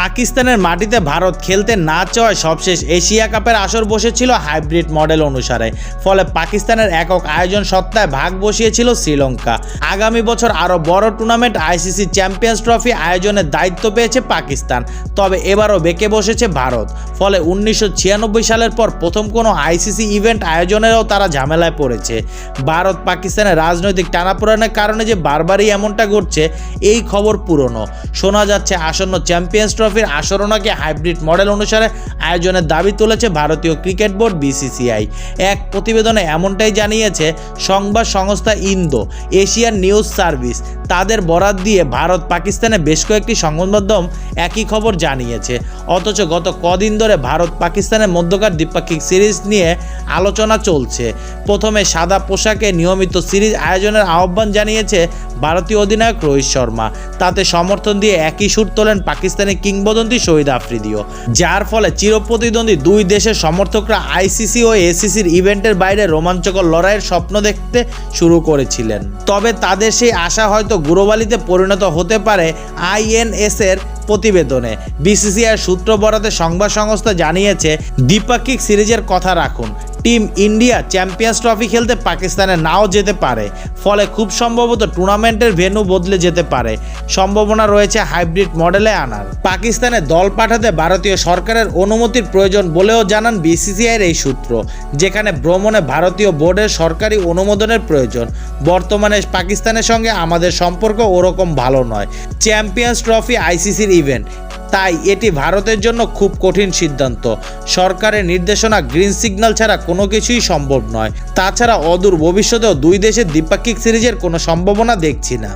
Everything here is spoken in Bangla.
পাকিস্তানের মাটিতে ভারত খেলতে না চাওয়ায় সবশেষ এশিয়া কাপের আসর বসেছিল হাইব্রিড মডেল অনুসারে। ফলে পাকিস্তানের একক আয়োজন সত্তায় ভাগ বসিয়েছিল শ্রীলঙ্কা। আগামী বছর আরও বড় টুর্নামেন্ট আইসিসি চ্যাম্পিয়ন্স ট্রফি আয়োজনের দায়িত্ব পেয়েছে পাকিস্তান। তবে এবারও বেঁকে বসেছে ভারত। ফলে উনিশশো ছিয়ানব্বই সালের পর প্রথম কোনো আইসিসি ইভেন্ট আয়োজনেরও তারা ঝামেলায় পড়েছে। ভারত পাকিস্তানের রাজনৈতিক টানাপোড়েনের কারণে যে বারবারই এমনটা ঘটছে, এই খবর পুরনো। শোনা যাচ্ছে আসন্ন চ্যাম্পিয়ন্স ট্রফির আসরণাকে হাইব্রিড মডেল অনুসারে আয়োজনের দাবি তুলেছে ভারতীয় ক্রিকেট বোর্ড বিসিসিআই। এক প্রতিবেদনে এমনটাই জানিয়েছে সংবাদ সংস্থা ইন্দো, এশিয়ান নিউজ সার্ভিস। তাদের বরাত দিয়ে ভারত পাকিস্তানে বেশ কয়েকটি সংবাদ মাধ্যম একই খবর জানিয়েছে। অথচ গত কদিন ধরে ভারত পাকিস্তানের মধ্যকার দ্বিপাক্ষিক সিরিজ নিয়ে আলোচনা চলছে। প্রথমে সাদা পোশাকে নিয়মিত সিরিজ আয়োজনের আহ্বান জানিয়েছে ভারতীয় অধিনায়ক রোহিত শর্মা। তাতে সমর্থন দিয়ে একই সুর তোলেন পাকিস্তানি কিংবদন্তি শহীদ আফ্রিদিও। যার ফলে চিরপ্রতিদ্বন্দ্বী দুই দেশের সমর্থকরা আইসিসি ও এসিসির ইভেন্টের বাইরে রোমাঞ্চকর লড়াইয়ের স্বপ্ন দেখতে শুরু করেছিলেন। তবে তাদের সেই আশা হয়তো গুরুবালিতে পরিণত হতে পারে আইএনএসের প্রতিবেদনে। বিসিসিআই সূত্র বরাতে সংবাদ সংস্থা জানিয়েছে, দ্বিপাক্ষিক সিরিজের কথা রাখুন। টিম ইন্ডিয়া চ্যাম্পিয়ন্স ট্রফি খেলতে পাকিস্তানে নাও যেতে পারে। ফলে খুব সম্ভবত টুর্নামেন্টের ভেন্যু বদলে যেতে পারে। সম্ভাবনা রয়েছে হাইব্রিড মডেলে আনার। পাকিস্তানে দল পাঠাতে ভারতীয় সরকারের অনুমতির প্রয়োজন বলেও জানান বিসিসিআইয়ের এই সূত্র, যেখানে ভ্রমণে ভারতীয় বোর্ডের সরকারি অনুমোদনের প্রয়োজন। বর্তমানে পাকিস্তানের সঙ্গে আমাদের সম্পর্ক ওরকম ভালো নয়। চ্যাম্পিয়ন্স ট্রফি আইসিসির ইভেন্ট তাই এটি ভারতের জন্য খুব কঠিন সিদ্ধান্ত। সরকারের নির্দেশনা গ্রিন সিগন্যাল ছাড়া কোনো কিছুই সম্ভব নয়। তাছাড়া অদূর ভবিষ্যতেও দুই দেশের দ্বিপাক্ষিক সিরিজের কোনো সম্ভাবনা দেখছি না।